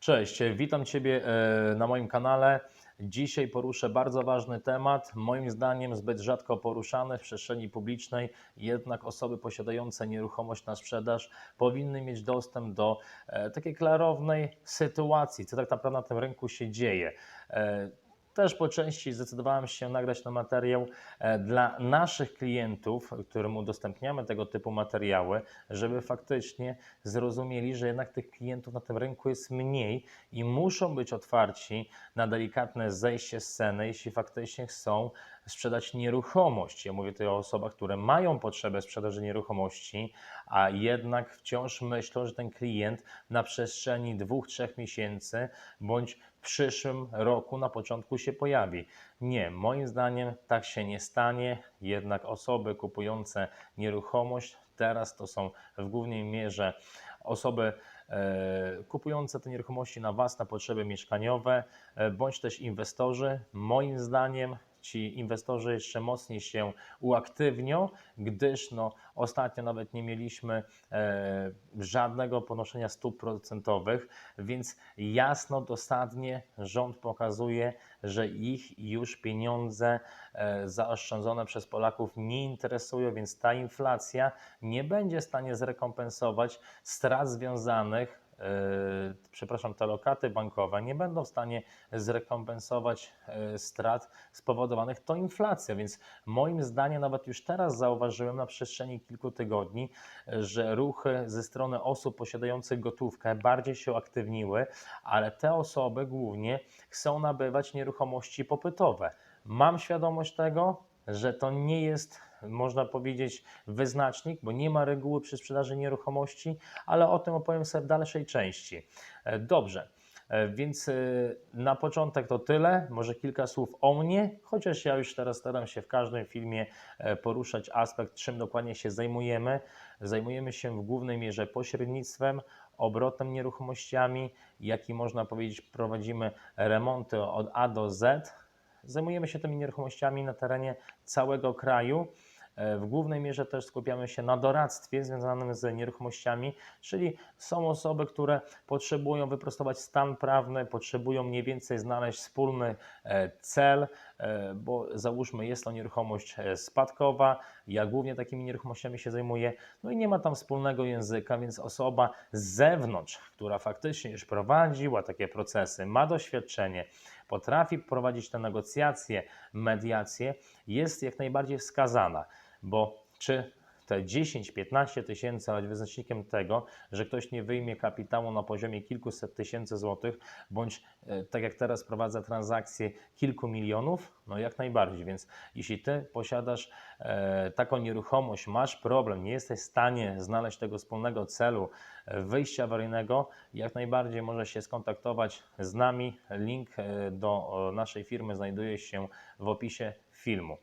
Cześć, witam Ciebie e, na moim kanale. Dzisiaj poruszę bardzo ważny temat, moim zdaniem zbyt rzadko poruszany w przestrzeni publicznej, jednak osoby posiadające nieruchomość na sprzedaż powinny mieć dostęp do e, takiej klarownej sytuacji, co tak naprawdę na tym rynku się dzieje. Też po części zdecydowałem się nagrać ten materiał e, dla naszych klientów, którym udostępniamy tego typu materiały, żeby faktycznie zrozumieli, że jednak tych klientów na tym rynku jest mniej i muszą być otwarci na delikatne zejście z ceny, jeśli faktycznie chcą sprzedać nieruchomość. Ja mówię tutaj o osobach, które mają potrzebę sprzedaży nieruchomości, a jednak wciąż myślą, że ten klient na przestrzeni dwóch, trzech miesięcy bądź w przyszłym roku na początku się pojawi. Nie, moim zdaniem tak się nie stanie. Jednak osoby kupujące nieruchomość teraz to są w głównej mierze osoby e, kupujące te nieruchomości na własne potrzeby mieszkaniowe, e, bądź też inwestorzy. Moim zdaniem ci inwestorzy jeszcze mocniej się uaktywnią, gdyż no, ostatnio nawet nie mieliśmy e, żadnego podnoszenia stóp procentowych, więc jasno, dosadnie rząd pokazuje, że ich już pieniądze e, zaoszczędzone przez Polaków nie interesują, więc ta inflacja nie będzie w stanie zrekompensować strat związanych przepraszam, te lokaty bankowe nie będą w stanie zrekompensować e, strat spowodowanych tą inflacją. Więc moim zdaniem, nawet już teraz zauważyłem na przestrzeni kilku tygodni, e, że ruchy ze strony osób posiadających gotówkę bardziej się uaktywniły, ale te osoby głównie chcą nabywać nieruchomości popytowe. Mam świadomość tego, że to nie jest, można powiedzieć, wyznacznik, bo nie ma reguły przy sprzedaży nieruchomości, ale o tym opowiem sobie w dalszej części. E, Dobrze. E, Więc e, na początek to tyle, może kilka słów o mnie, chociaż ja już teraz staram się w każdym filmie poruszać aspekt, czym dokładnie się zajmujemy. Zajmujemy się w głównej mierze pośrednictwem, obrotem nieruchomościami, jak i można powiedzieć, prowadzimy remonty od A do Z. Zajmujemy się tymi nieruchomościami na terenie całego kraju. E, W głównej mierze też skupiamy się na doradztwie związanym z nieruchomościami, czyli są osoby, które potrzebują wyprostować stan prawny, potrzebują mniej więcej znaleźć wspólny e, cel, bo załóżmy jest to nieruchomość e, spadkowa, ja głównie takimi nieruchomościami się zajmuję, no i nie ma tam wspólnego języka, więc osoba z zewnątrz, która faktycznie już prowadziła takie procesy, ma doświadczenie, potrafi prowadzić te negocjacje, mediacje, jest jak najbardziej wskazana, bo czy te 10-15 tysięcy być wyznacznikiem tego, że ktoś nie wyjmie kapitału na poziomie kilkuset tysięcy złotych, bądź e, tak jak teraz prowadza transakcje kilku milionów, no jak najbardziej. Więc jeśli ty posiadasz e, taką nieruchomość, masz problem, nie jesteś w stanie znaleźć tego wspólnego celu e, wyjścia awaryjnego, jak najbardziej możesz się skontaktować z nami. Link e, do naszej firmy znajduje się w opisie filmu.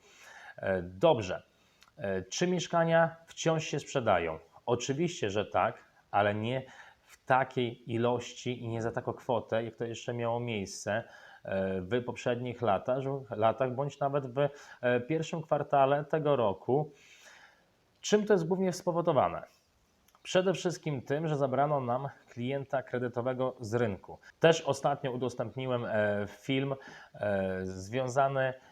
Dobrze. E, Czy mieszkania wciąż się sprzedają? Oczywiście, że tak, ale nie w takiej ilości i nie za taką kwotę, jak to jeszcze miało miejsce e, w poprzednich latach, bądź nawet w e, pierwszym kwartale tego roku. Czym to jest głównie spowodowane? Przede wszystkim tym, że zabrano nam klienta kredytowego z rynku. Też ostatnio udostępniłem e, film e, związany z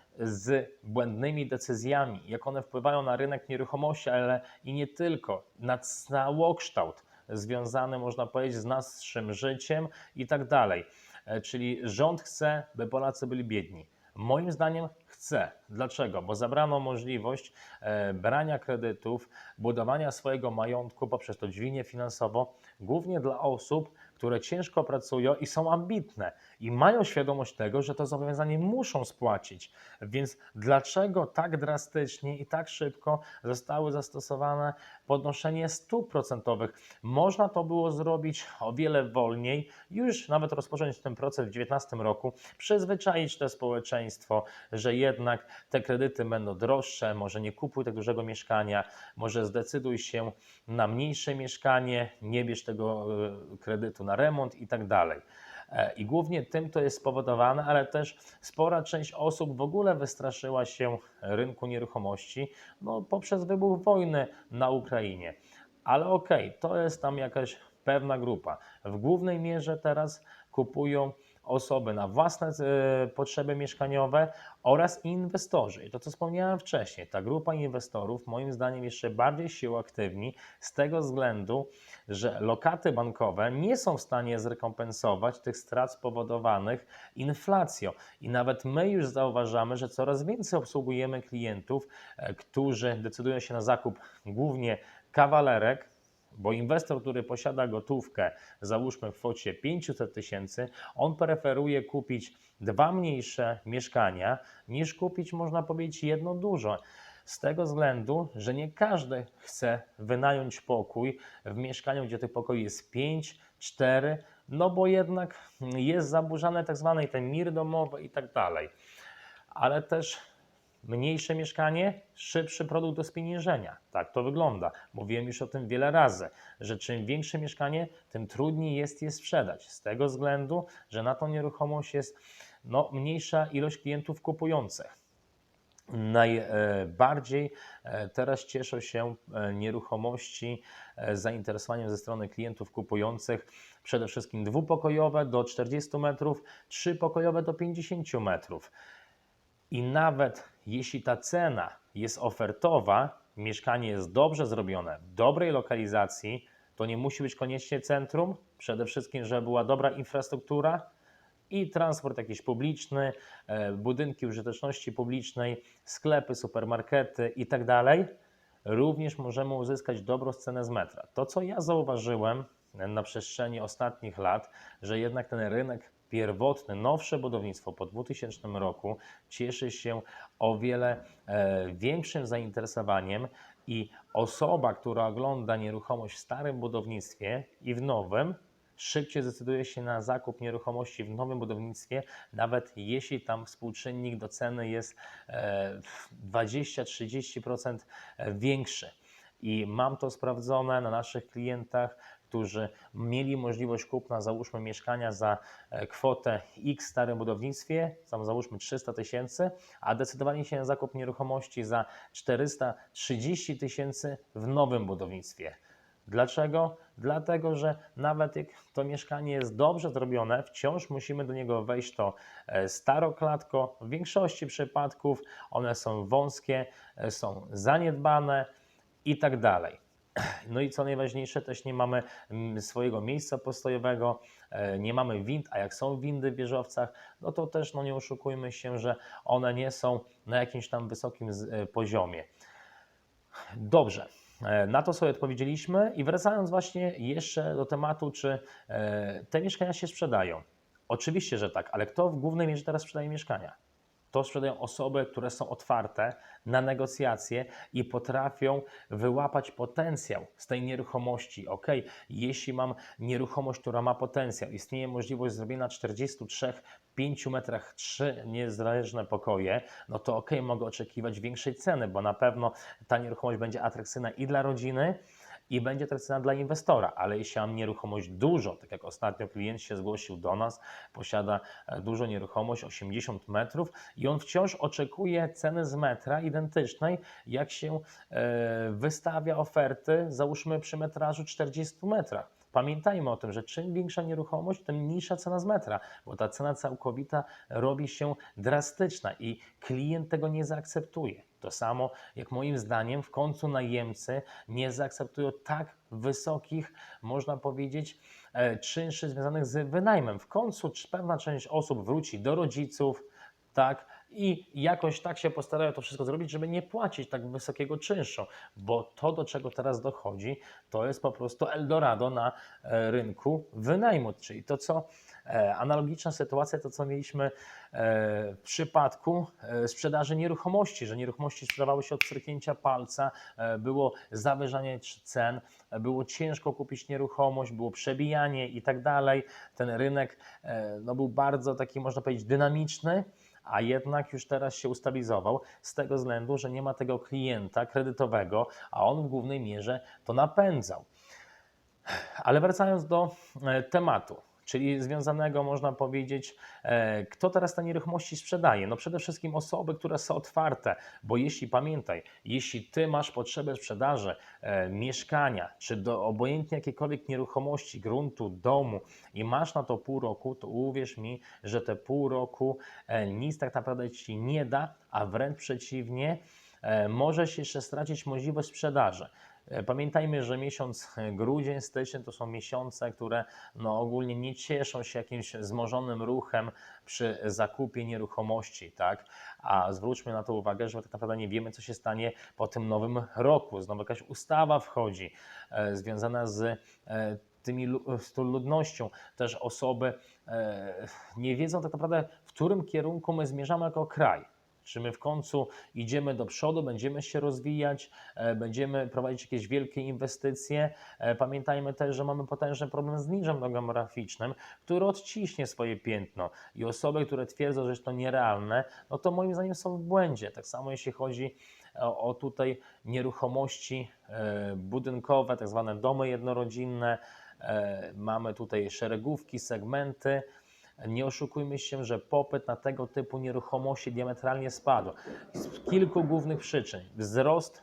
błędnymi decyzjami, jak one wpływają na rynek nieruchomości, ale i nie tylko, na całokształt związany, można powiedzieć, z naszym życiem i tak dalej. E, Czyli rząd chce, by Polacy byli biedni. Moim zdaniem chce. Dlaczego? Bo zabrano możliwość e, brania kredytów, budowania swojego majątku poprzez to dźwignię finansową, głównie dla osób, które ciężko pracują i są ambitne i mają świadomość tego, że to zobowiązanie muszą spłacić. Więc dlaczego tak drastycznie i tak szybko zostały zastosowane podnoszenie stóp procentowych? Można to było zrobić o wiele wolniej, już nawet rozpocząć ten proces w 2019 roku, przyzwyczaić to społeczeństwo, że jednak te kredyty będą droższe, może nie kupuj tak dużego mieszkania, może zdecyduj się na mniejsze mieszkanie, nie bierz tego e, kredytu na remont i tak dalej. E, I głównie tym to jest spowodowane, ale też spora część osób w ogóle wystraszyła się rynku nieruchomości no, poprzez wybuch wojny na Ukrainie. Ale okej, to jest tam jakaś pewna grupa. W głównej mierze teraz kupują osoby na własne e, potrzeby mieszkaniowe oraz inwestorzy. I to, co wspomniałem wcześniej, ta grupa inwestorów moim zdaniem jeszcze bardziej się uaktywni z tego względu, że lokaty bankowe nie są w stanie zrekompensować tych strat spowodowanych inflacją. I nawet my już zauważamy, że coraz więcej obsługujemy klientów, e, którzy decydują się na zakup głównie kawalerek, bo inwestor, który posiada gotówkę, załóżmy w kwocie 500 tysięcy, on preferuje kupić dwa mniejsze mieszkania, niż kupić, można powiedzieć, jedno duże. Z tego względu, że nie każdy chce wynająć pokój w mieszkaniu, gdzie tych pokoi jest 5, 4, no bo jednak jest zaburzany tak zwany ten mir domowy i tak dalej. Ale też Mniejsze mieszkanie, szybszy produkt do spieniężenia. Tak to wygląda. Mówiłem już o tym wiele razy, że czym większe mieszkanie, tym trudniej jest je sprzedać. Z tego względu, że na tą nieruchomość jest no, mniejsza ilość klientów kupujących. Najbardziej e, teraz cieszą się e, nieruchomości e, zainteresowaniem ze strony klientów kupujących przede wszystkim dwupokojowe do 40 metrów, trzypokojowe do 50 metrów. I nawet jeśli ta cena jest ofertowa, mieszkanie jest dobrze zrobione, w dobrej lokalizacji, to nie musi być koniecznie centrum. Przede wszystkim, żeby była dobra infrastruktura i transport jakiś publiczny, e, budynki użyteczności publicznej, sklepy, supermarkety i tak. Również możemy uzyskać dobrą cenę z metra. To, co ja zauważyłem na przestrzeni ostatnich lat, że jednak ten rynek pierwotne, nowsze budownictwo po 2000 roku cieszy się o wiele e, większym zainteresowaniem i osoba, która ogląda nieruchomość w starym budownictwie i w nowym, szybciej zdecyduje się na zakup nieruchomości w nowym budownictwie, nawet jeśli tam współczynnik do ceny jest e, 20-30% większy. I mam to sprawdzone na naszych klientach którzy mieli możliwość kupna, załóżmy, mieszkania za e, kwotę X w starym budownictwie, załóżmy 300 tysięcy, a decydowali się na zakup nieruchomości za 430 tysięcy w nowym budownictwie. Dlaczego? Dlatego, że nawet jak to mieszkanie jest dobrze zrobione, wciąż musimy do niego wejść to e, staroklatko. W większości przypadków one są wąskie, e, są zaniedbane i tak dalej. No i co najważniejsze, też nie mamy mm, swojego miejsca postojowego, e, nie mamy wind, a jak są windy w wieżowcach, no to też no nie oszukujmy się, że one nie są na jakimś tam wysokim e, poziomie. Dobrze. E, na to sobie odpowiedzieliśmy i wracając właśnie jeszcze do tematu, czy te mieszkania się sprzedają. Oczywiście, że tak, ale kto w głównej mierze teraz sprzedaje mieszkania? To sprzedają osoby, które są otwarte na negocjacje i potrafią wyłapać potencjał z tej nieruchomości. Ok, jeśli mam nieruchomość, która ma potencjał, istnieje możliwość zrobienia 43 5 metrach 3 niezależne pokoje, no to ok, mogę oczekiwać większej ceny, bo na pewno ta nieruchomość będzie atrakcyjna i dla rodziny, i będzie to cena dla inwestora, ale jeśli mam nieruchomość dużo, tak jak ostatnio klient się zgłosił do nas, posiada e, dużą nieruchomość, 80 metrów i on wciąż oczekuje ceny z metra identycznej, jak się e, wystawia oferty, załóżmy przy metrażu 40 metrach. Pamiętajmy o tym, że czym większa nieruchomość, tym niższa cena z metra, bo ta cena całkowita robi się drastyczna i klient tego nie zaakceptuje. To samo jak moim zdaniem w końcu najemcy nie zaakceptują tak wysokich, można powiedzieć, e, czynszy związanych z wynajmem. W końcu pewna część osób wróci do rodziców, tak, i jakoś tak się postarają to wszystko zrobić, żeby nie płacić tak wysokiego czynszu, bo to, do czego teraz dochodzi, to jest po prostu Eldorado na e, rynku wynajmu, czyli to, co analogiczna sytuacja, to co mieliśmy e, w przypadku sprzedaży nieruchomości, że nieruchomości sprzedawały się od przyrknięcia palca, było zawyżanie cen, było ciężko kupić nieruchomość, było przebijanie i tak dalej. Ten rynek no, był bardzo taki, można powiedzieć, dynamiczny a jednak już teraz się ustabilizował z tego względu, że nie ma tego klienta kredytowego, a on w głównej mierze to napędzał. Ale wracając do e, tematu. Czyli związanego można powiedzieć, e, kto teraz te nieruchomości sprzedaje? No przede wszystkim osoby, które są otwarte, bo jeśli pamiętaj, jeśli ty masz potrzebę sprzedaży e, mieszkania, czy do, obojętnie jakiejkolwiek nieruchomości, gruntu, domu i masz na to pół roku, to uwierz mi, że te pół roku e, nic tak naprawdę ci nie da, a wręcz przeciwnie, e, możesz jeszcze stracić możliwość sprzedaży. E, Pamiętajmy, że miesiąc e, grudzień, styczeń to są miesiące, które no, ogólnie nie cieszą się jakimś wzmożonym ruchem przy zakupie nieruchomości, tak? A zwróćmy na to uwagę, że tak naprawdę nie wiemy, co się stanie po tym nowym roku. Znowu jakaś ustawa wchodzi e, związana z e, tymi, z tą ludnością. Też osoby e, nie wiedzą tak naprawdę, w którym kierunku my zmierzamy jako kraj. Czy my w końcu idziemy do przodu, będziemy się rozwijać, e, będziemy prowadzić jakieś wielkie inwestycje. E, Pamiętajmy też, że mamy potężny problem z niżem demograficznym, który odciśnie swoje piętno. I osoby, które twierdzą, że jest to nierealne, no to moim zdaniem są w błędzie. Tak samo jeśli chodzi o, o tutaj nieruchomości e, budynkowe, tak zwane domy jednorodzinne. Mamy tutaj szeregówki, segmenty. Nie oszukujmy się, że popyt na tego typu nieruchomości diametralnie spadł. Z kilku głównych przyczyn. Wzrost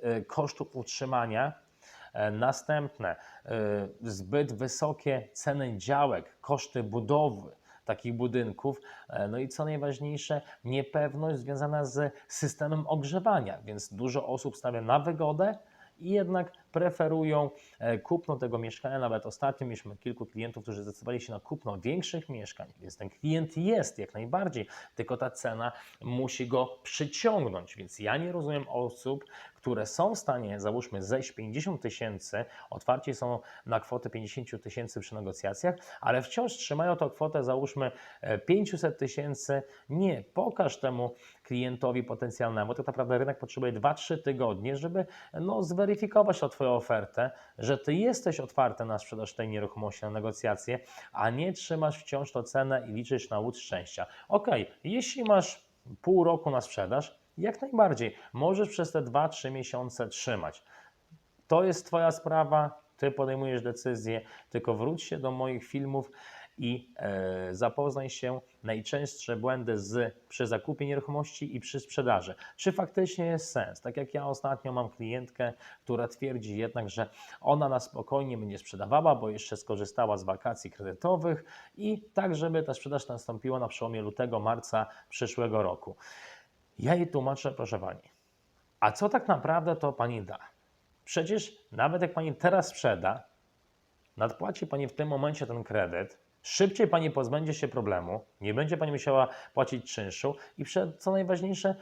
e, kosztów utrzymania, e, następne e, zbyt wysokie ceny działek, koszty budowy takich budynków, e, no i co najważniejsze, niepewność związana z systemem ogrzewania, więc dużo osób stawia na wygodę i jednak preferują e, kupno tego mieszkania. Nawet ostatnio mieliśmy kilku klientów, którzy zdecydowali się na kupno większych mieszkań, więc ten klient jest jak najbardziej, tylko ta cena musi go przyciągnąć. Więc ja nie rozumiem osób, które są w stanie, załóżmy, zejść 50 tysięcy, otwarci są na kwotę 50 tysięcy przy negocjacjach, ale wciąż trzymają tą kwotę, załóżmy, e, 500 tysięcy. Nie, pokaż temu klientowi potencjalnemu. Tak naprawdę rynek potrzebuje 2-3 tygodnie, żeby no, zweryfikować tą Twoją ofertę, że Ty jesteś otwarty na sprzedaż tej nieruchomości, na negocjacje, a nie trzymasz wciąż tą cenę i liczysz na łód szczęścia. Ok, jeśli masz pół roku na sprzedaż, jak najbardziej możesz przez te 2-3 miesiące trzymać. To jest Twoja sprawa, Ty podejmujesz decyzję, tylko wróć się do moich filmów i e, zapoznaj się najczęstsze błędy z, przy zakupie nieruchomości i przy sprzedaży. Czy faktycznie jest sens? Tak jak ja ostatnio mam klientkę, która twierdzi jednak, że ona na spokojnie będzie sprzedawała, bo jeszcze skorzystała z wakacji kredytowych i tak, żeby ta sprzedaż nastąpiła na przełomie lutego, marca przyszłego roku. Ja jej tłumaczę, proszę pani, a co tak naprawdę to pani da? Przecież nawet jak pani teraz sprzeda, nadpłaci pani w tym momencie ten kredyt, szybciej pani pozbędzie się problemu, nie będzie pani musiała płacić czynszu i co najważniejsze,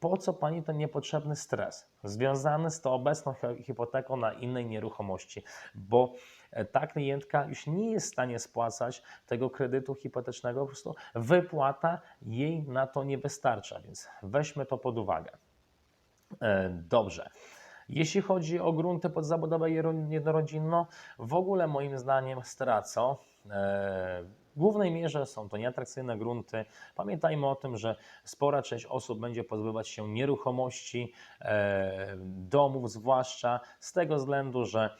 po co pani ten niepotrzebny stres związany z tą obecną hi- hipoteką na innej nieruchomości, bo e, ta klientka już nie jest w stanie spłacać tego kredytu hipotecznego, po prostu wypłata jej na to nie wystarcza, więc weźmy to pod uwagę. E, Dobrze. Jeśli chodzi o grunty pod zabudowę jero- jednorodzinną, w ogóle moim zdaniem stracą. E, W głównej mierze są to nieatrakcyjne grunty. Pamiętajmy o tym, że spora część osób będzie pozbywać się nieruchomości, e, domów zwłaszcza z tego względu, że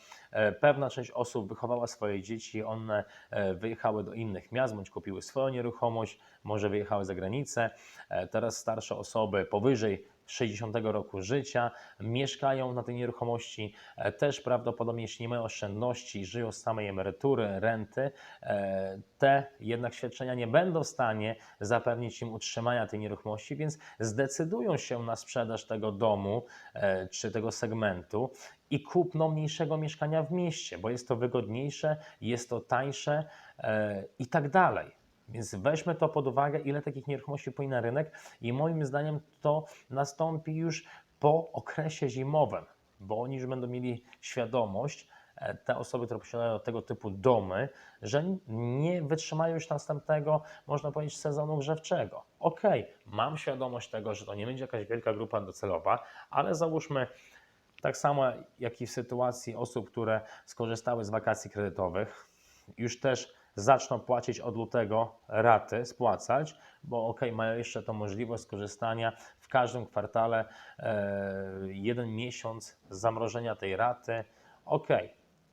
pewna część osób wychowała swoje dzieci, one e, wyjechały do innych miast bądź kupiły swoją nieruchomość, może wyjechały za granicę. E, Teraz starsze osoby powyżej 60 roku życia mieszkają na tej nieruchomości, e, też prawdopodobnie jeśli nie mają oszczędności, żyją z samej emerytury, renty, e, te jednak świadczenia nie będą w stanie zapewnić im utrzymania tej nieruchomości, więc zdecydują się na sprzedaż tego domu e, czy tego segmentu i kupno mniejszego mieszkania w mieście, bo jest to wygodniejsze, jest to tańsze e, i tak dalej. Więc weźmy to pod uwagę, ile takich nieruchomości płynie na rynek i moim zdaniem to nastąpi już po okresie zimowym, bo oni już będą mieli świadomość, e, te osoby, które posiadają tego typu domy, że nie wytrzymają już następnego, można powiedzieć, sezonu grzewczego. Okej, mam świadomość tego, że to nie będzie jakaś wielka grupa docelowa, ale załóżmy, tak samo jak i w sytuacji osób, które skorzystały z wakacji kredytowych, już też zaczną płacić od lutego raty, spłacać, bo ok, mają jeszcze tą możliwość skorzystania w każdym kwartale e, jeden miesiąc zamrożenia tej raty. Ok,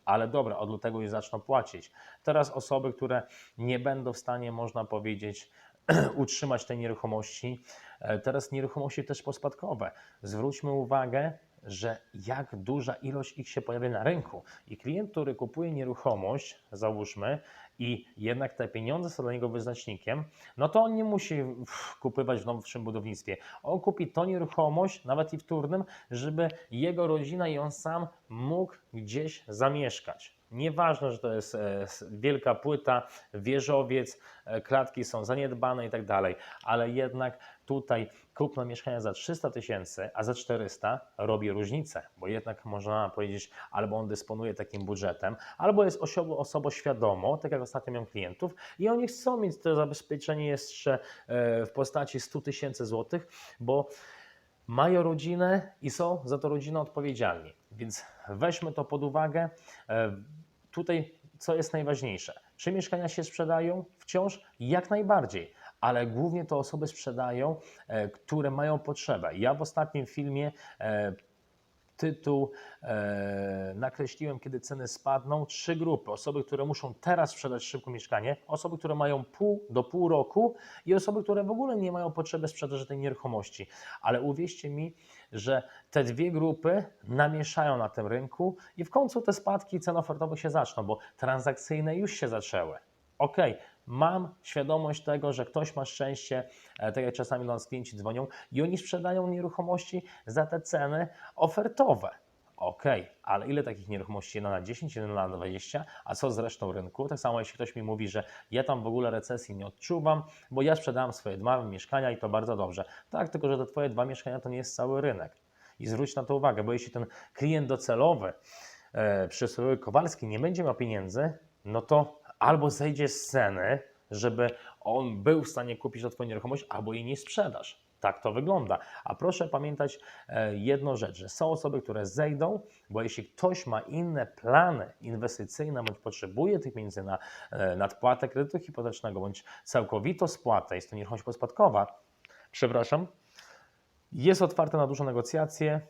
ale dobra, od lutego już zaczną płacić. Teraz osoby, które nie będą w stanie, można powiedzieć, utrzymać tej nieruchomości, e, teraz nieruchomości też pospadkowe. Zwróćmy uwagę, że jak duża ilość ich się pojawia na rynku. I klient, który kupuje nieruchomość, załóżmy, i jednak te pieniądze są dla niego wyznacznikiem, no to on nie musi kupywać w nowszym budownictwie. On kupi tą nieruchomość, nawet i wtórnym, żeby jego rodzina i on sam mógł gdzieś zamieszkać. Nieważne, że to jest e, wielka płyta, wieżowiec, e, klatki są zaniedbane i tak dalej, ale jednak tutaj kupno mieszkania za 300 tysięcy, a za 400 robi różnicę, bo jednak można powiedzieć, albo on dysponuje takim budżetem, albo jest osobą, osobą świadomą, tak jak ostatnio miałem klientów, i oni chcą mieć to zabezpieczenie jeszcze e, w postaci 100 tysięcy złotych, bo mają rodzinę i są za to rodzinę odpowiedzialni. Więc weźmy to pod uwagę. E, Tutaj co jest najważniejsze? Czy mieszkania się sprzedają? Wciąż jak najbardziej, ale głównie to osoby sprzedają, e, które mają potrzebę. Ja w ostatnim filmie e, tytuł e, nakreśliłem, kiedy ceny spadną. Trzy grupy. Osoby, które muszą teraz sprzedać szybko mieszkanie, osoby, które mają pół do pół roku i osoby, które w ogóle nie mają potrzeby sprzedaży tej nieruchomości. Ale uwierzcie mi, że te dwie grupy namieszają na tym rynku i w końcu te spadki cen ofertowych się zaczną, bo transakcyjne już się zaczęły. Ok, mam świadomość tego, że ktoś ma szczęście, e, tak jak czasami do nas klienci dzwonią i oni sprzedają nieruchomości za te ceny ofertowe. Ok, ale ile takich nieruchomości? Jedna na 10, jedna na 20, a co z resztą rynku? Tak samo jeśli ktoś mi mówi, że ja tam w ogóle recesji nie odczuwam, bo ja sprzedałem swoje dwa mieszkania i to bardzo dobrze. Tak, tylko że te twoje dwa mieszkania to nie jest cały rynek. I zwróć na to uwagę, bo jeśli ten klient docelowy, e, przysłowiowy Kowalski, nie będzie miał pieniędzy, no to albo zejdzie z ceny, żeby on był w stanie kupić tą Twoją nieruchomość, albo jej nie sprzedasz. Tak to wygląda. A proszę pamiętać e, jedną rzecz, że są osoby, które zejdą, bo jeśli ktoś ma inne plany inwestycyjne, bądź potrzebuje tych pieniędzy na e, nadpłatę kredytu hipotecznego, bądź całkowitą spłatę, jest to nieruchomość pospadkowa, przepraszam, jest otwarte na dużą negocjacje,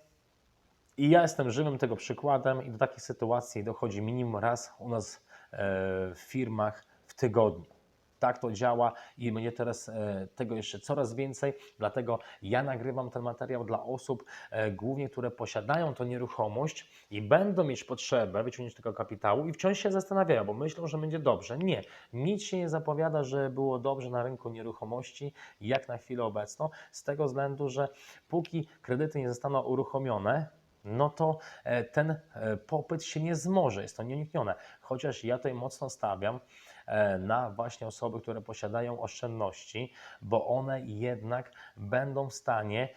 i ja jestem żywym tego przykładem i do takiej sytuacji dochodzi minimum raz u nas w firmach w tygodniu. Tak to działa i będzie teraz e, tego jeszcze coraz więcej, dlatego ja nagrywam ten materiał dla osób, e, głównie które posiadają tą nieruchomość i będą mieć potrzebę wyciągnięcia tego kapitału i wciąż się zastanawiają, bo myślą, że będzie dobrze. Nie, nic się nie zapowiada, że było dobrze na rynku nieruchomości jak na chwilę obecną, z tego względu, że póki kredyty nie zostaną uruchomione, no to e, ten e, popyt się nie zmoże, jest to nieuniknione. Chociaż ja tutaj mocno stawiam e, na właśnie osoby, które posiadają oszczędności, bo one jednak będą w stanie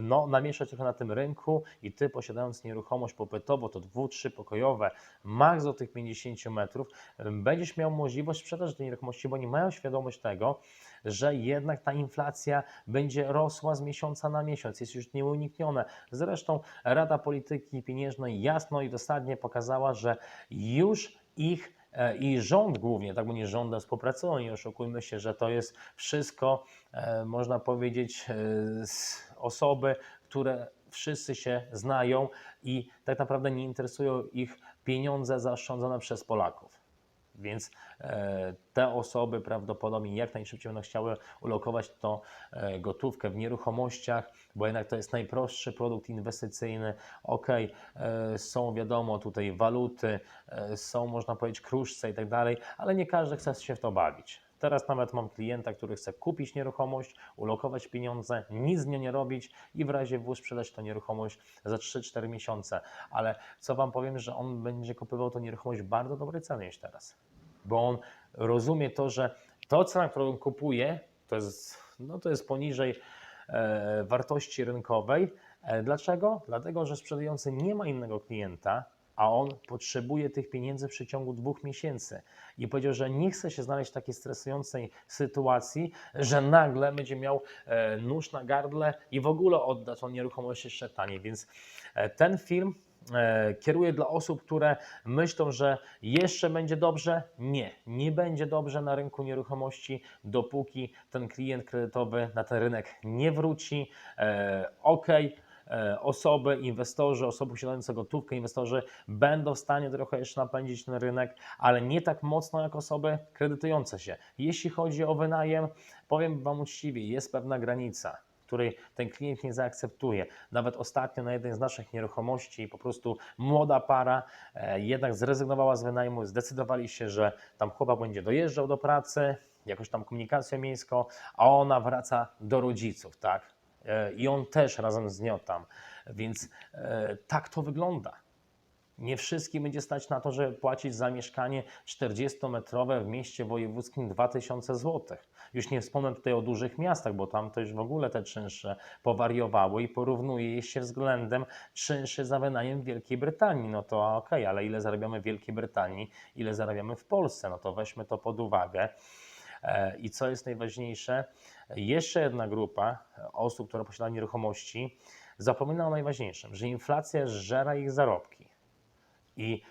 no, namieszać trochę na tym rynku i ty posiadając nieruchomość popytową, to dwu, trzy pokojowe, maks do tych 50 metrów, będziesz miał możliwość sprzedaży tej nieruchomości, bo nie mają świadomość tego, że jednak ta inflacja będzie rosła z miesiąca na miesiąc, jest już nieuniknione. Zresztą Rada Polityki Pieniężnej jasno i dosadnie pokazała, że już ich e, i rząd głównie, tak bo nie rządem współpracują, nie oszukujmy się, że to jest wszystko, e, można powiedzieć, e, z osoby, które wszyscy się znają i tak naprawdę nie interesują ich pieniądze zaoszczędzone przez Polaków. Więc e, te osoby prawdopodobnie jak najszybciej będą chciały ulokować tą e, gotówkę w nieruchomościach, bo jednak to jest najprostszy produkt inwestycyjny. Ok, e, są wiadomo tutaj waluty, są można powiedzieć kruszce i tak dalej, ale nie każdy chce się w to bawić. Teraz nawet mam klienta, który chce kupić nieruchomość, ulokować pieniądze, nic z nią nie robić i w razie W sprzedać tę nieruchomość za 3-4 miesiące. Ale co Wam powiem, że on będzie kupował tę nieruchomość bardzo dobrej cenie już teraz. Bo on rozumie to, że to cena, którą kupuje, to jest, no to jest poniżej e, wartości rynkowej. E, dlaczego? Dlatego, że sprzedający nie ma innego klienta, a on potrzebuje tych pieniędzy w przeciągu dwóch miesięcy. I powiedział, że nie chce się znaleźć w takiej stresującej sytuacji, że nagle będzie miał e, nóż na gardle i w ogóle odda tą nieruchomość jeszcze taniej. Więc ten film kieruję dla osób, które myślą, że jeszcze będzie dobrze. Nie, nie będzie dobrze na rynku nieruchomości, dopóki ten klient kredytowy na ten rynek nie wróci. E, ok, e, osoby, inwestorzy, osoby posiadające gotówkę, inwestorzy będą w stanie trochę jeszcze napędzić ten rynek, ale nie tak mocno jak osoby kredytujące się. Jeśli chodzi o wynajem, powiem Wam uczciwie, jest pewna granica której ten klient nie zaakceptuje. Nawet ostatnio na jednej z naszych nieruchomości po prostu młoda para e, jednak zrezygnowała z wynajmu, zdecydowali się, że tam chłopak będzie dojeżdżał do pracy, jakoś tam komunikacją miejską, a ona wraca do rodziców, tak? E, I on też razem z nią tam. Więc e, tak to wygląda. Nie wszystkim będzie stać na to, żeby płacić za mieszkanie 40-metrowe w mieście wojewódzkim 2000 zł. Już nie wspomnę tutaj o dużych miastach, bo tam to już w ogóle te czynsze powariowały i porównuje je się względem czynszy za wynajem w Wielkiej Brytanii. No to okej, ale ile zarabiamy w Wielkiej Brytanii, ile zarabiamy w Polsce? No to weźmy to pod uwagę. E, I co jest najważniejsze, jeszcze jedna grupa osób, która posiada nieruchomości, zapomina o najważniejszym, że inflacja zżera ich zarobki. I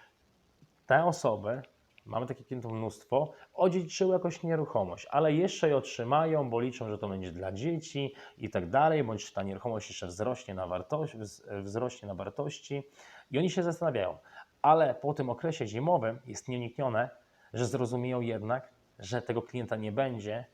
te osoby, mamy takich klientów mnóstwo, odziedziczyły jakoś nieruchomość, ale jeszcze je otrzymają, bo liczą, że to będzie dla dzieci i tak dalej, bądź ta nieruchomość jeszcze wzrośnie na, wartości, wzrośnie na wartości i oni się zastanawiają. Ale po tym okresie zimowym jest nieuniknione, że zrozumieją jednak, że tego klienta nie będzie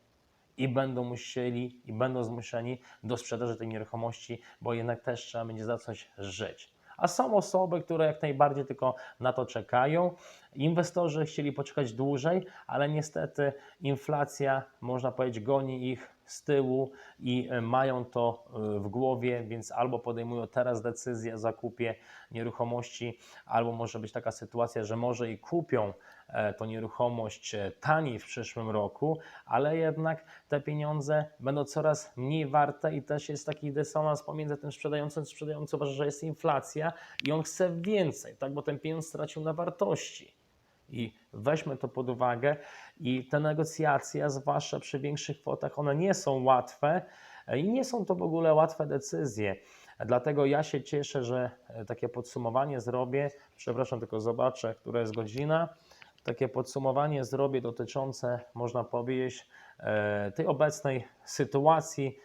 i będą musieli i będą zmuszeni do sprzedaży tej nieruchomości, bo jednak też trzeba będzie zacząć żyć. A są osoby, które jak najbardziej tylko na to czekają. Inwestorzy chcieli poczekać dłużej, ale niestety inflacja, można powiedzieć, goni ich z tyłu i e, mają to e, w głowie, więc albo podejmują teraz decyzję o zakupie nieruchomości, albo może być taka sytuacja, że może i kupią e, tą nieruchomość taniej w przyszłym roku, ale jednak te pieniądze będą coraz mniej warte i też jest taki dysonans pomiędzy tym sprzedającym, sprzedający uważa, że jest inflacja i on chce więcej, tak, bo ten pieniądz stracił na wartości. I weźmy to pod uwagę. I te negocjacje, zwłaszcza przy większych kwotach, one nie są łatwe i nie są to w ogóle łatwe decyzje. Dlatego ja się cieszę, że takie podsumowanie zrobię. Przepraszam, tylko zobaczę, która jest godzina. Takie podsumowanie zrobię dotyczące, można powiedzieć, e, tej obecnej sytuacji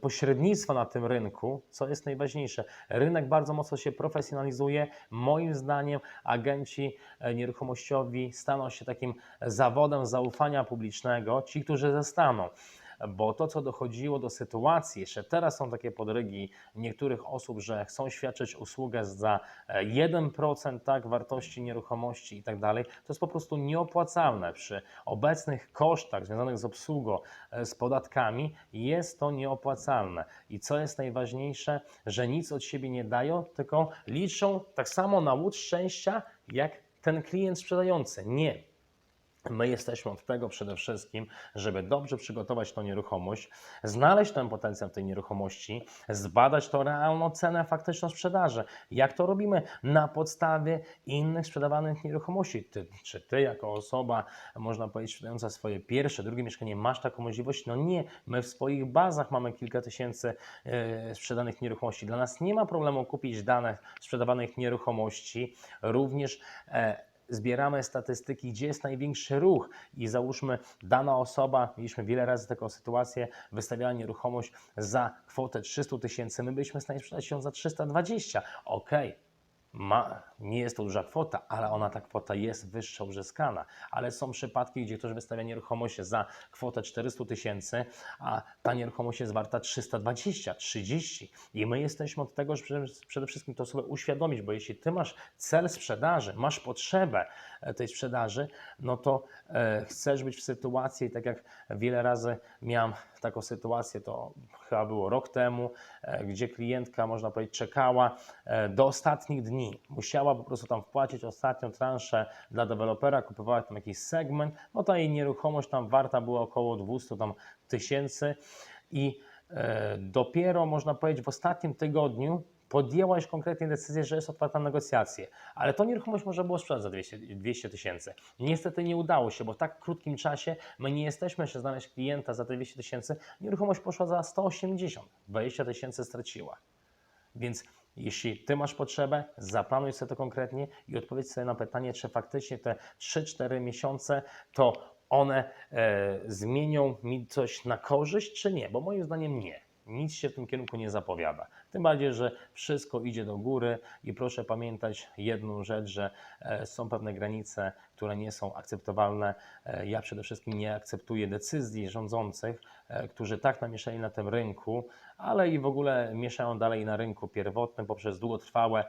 pośrednictwa na tym rynku, co jest najważniejsze. Rynek bardzo mocno się profesjonalizuje. Moim zdaniem agenci e, nieruchomościowi staną się takim zawodem zaufania publicznego, ci, którzy zostaną bo to, co dochodziło do sytuacji, jeszcze teraz są takie podrygi niektórych osób, że chcą świadczyć usługę za 1% e, tak, wartości nieruchomości i tak dalej, to jest po prostu nieopłacalne. Przy obecnych kosztach związanych z obsługą, e, z podatkami, jest to nieopłacalne. I co jest najważniejsze, że nic od siebie nie dają, tylko liczą tak samo na łód szczęścia, jak ten klient sprzedający. Nie, My jesteśmy od tego przede wszystkim, żeby dobrze przygotować tą nieruchomość, znaleźć ten potencjał tej nieruchomości, zbadać tą realną cenę faktyczną sprzedaży. Jak to robimy? Na podstawie innych sprzedawanych nieruchomości. Ty, czy ty, jako osoba, można powiedzieć, sprzedająca swoje pierwsze, drugie mieszkanie, masz taką możliwość? No nie. My w swoich bazach mamy kilka tysięcy yy, sprzedanych nieruchomości. Dla nas nie ma problemu kupić danych sprzedawanych nieruchomości. Również yy, zbieramy statystyki, gdzie jest największy ruch i załóżmy dana osoba, mieliśmy wiele razy taką sytuację, wystawiała nieruchomość za kwotę 300 tysięcy, my byliśmy w stanie sprzedać ją za 320. Okej, okay ma, nie jest to duża kwota, ale ona ta kwota jest wyższa uzyskana. Ale są przypadki, gdzie ktoś wystawia nieruchomość za kwotę 400 tysięcy, a ta nieruchomość jest warta 320, 30. I my jesteśmy od tego, żeby przede wszystkim to sobie uświadomić, bo jeśli ty masz cel sprzedaży, masz potrzebę e, tej sprzedaży, no to e, chcesz być w sytuacji, tak jak wiele razy miałem taką sytuację, to chyba było rok temu, e, gdzie klientka, można powiedzieć, czekała do ostatnich dni. Musiała po prostu tam wpłacić ostatnią transzę dla dewelopera, kupowała tam jakiś segment, no ta jej nieruchomość tam warta była około 200 tam tysięcy i e, dopiero, można powiedzieć, w ostatnim tygodniu podjęłaś konkretnie decyzję, że jest otwarta negocjacje, ale to nieruchomość można było sprzedać za 200 tysięcy. Niestety nie udało się, bo w tak krótkim czasie my nie jesteśmy jeszcze znaleźć klienta za te 200 tysięcy, nieruchomość poszła za 180, 20 tysięcy straciła. Więc jeśli Ty masz potrzebę, zaplanuj sobie to konkretnie i odpowiedz sobie na pytanie, czy faktycznie te 3-4 miesiące to one e, zmienią mi coś na korzyść, czy nie, bo moim zdaniem nie. Nic się w tym kierunku nie zapowiada. Tym bardziej, że wszystko idzie do góry i proszę pamiętać jedną rzecz, że e, są pewne granice, które nie są akceptowalne. E, Ja przede wszystkim nie akceptuję decyzji rządzących, e, którzy tak namieszali na tym rynku, ale i w ogóle mieszają dalej na rynku pierwotnym poprzez długotrwałe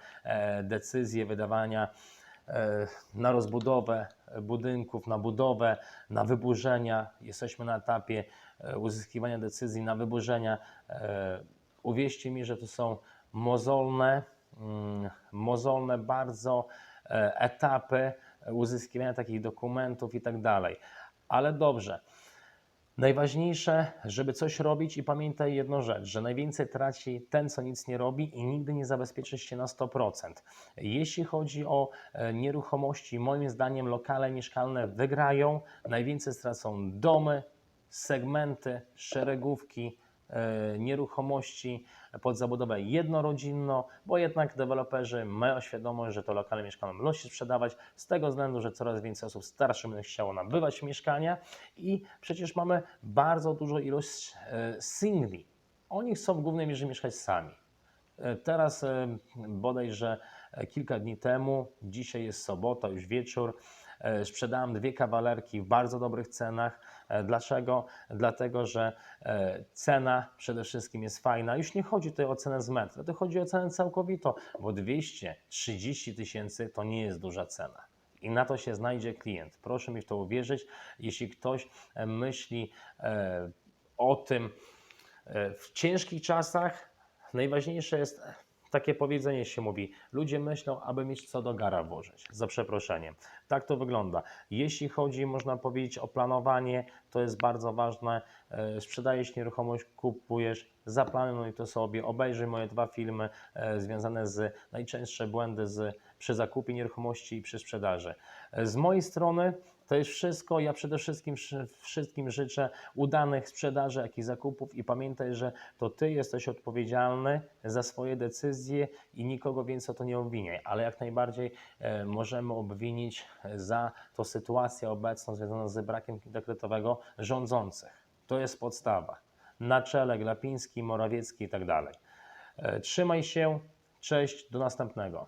decyzje wydawania na rozbudowę budynków, na budowę, na wyburzenia. Jesteśmy na etapie e, uzyskiwania decyzji na wyburzenia. E, Uwierzcie mi, że to są mozolne, mm, mozolne bardzo e, etapy uzyskiwania takich dokumentów i tak dalej. Ale dobrze. Najważniejsze, żeby coś robić i pamiętaj jedną rzecz, że najwięcej traci ten, co nic nie robi i nigdy nie zabezpieczysz się na 100%. Jeśli chodzi o e, nieruchomości, moim zdaniem lokale mieszkalne wygrają, najwięcej stracą domy, segmenty, szeregówki, nieruchomości pod zabudowę jednorodzinną, bo jednak deweloperzy mają świadomość, że to lokale mieszkalne będą się sprzedawać z tego względu, że coraz więcej osób starszych będzie chciało nabywać mieszkania i przecież mamy bardzo dużą ilość e, singli. Oni chcą w głównej mierze mieszkać sami. E, Teraz e, bodajże e, kilka dni temu, dzisiaj jest sobota, już wieczór, e, sprzedałem dwie kawalerki w bardzo dobrych cenach. E, Dlaczego? Dlatego, że e, cena przede wszystkim jest fajna. Już nie chodzi tutaj o cenę z metra, to chodzi o cenę całkowitą, bo 230 tysięcy to nie jest duża cena. I na to się znajdzie klient. Proszę mi w to uwierzyć. Jeśli ktoś e, myśli e, o tym e, w ciężkich czasach, najważniejsze jest takie powiedzenie się mówi: ludzie myślą, aby mieć co do gara włożyć. Za przeproszeniem. Tak to wygląda. Jeśli chodzi, można powiedzieć, o planowanie, to jest bardzo ważne. E, Sprzedajesz nieruchomość, kupujesz, zaplanuj to sobie, obejrzyj moje dwa filmy e, związane z najczęstsze błędy z, przy zakupie nieruchomości i przy sprzedaży. E, Z mojej strony to jest wszystko. Ja przede wszystkim szy- wszystkim życzę udanych sprzedaży, jak i zakupów i pamiętaj, że to Ty jesteś odpowiedzialny za swoje decyzje i nikogo więcej o to nie obwiniaj, ale jak najbardziej e, możemy obwinić za tą sytuację obecną związaną z brakiem dekretowego rządzących. To jest podstawa. Na czele Glapiński, Morawiecki i tak dalej. E, Trzymaj się, cześć, do następnego.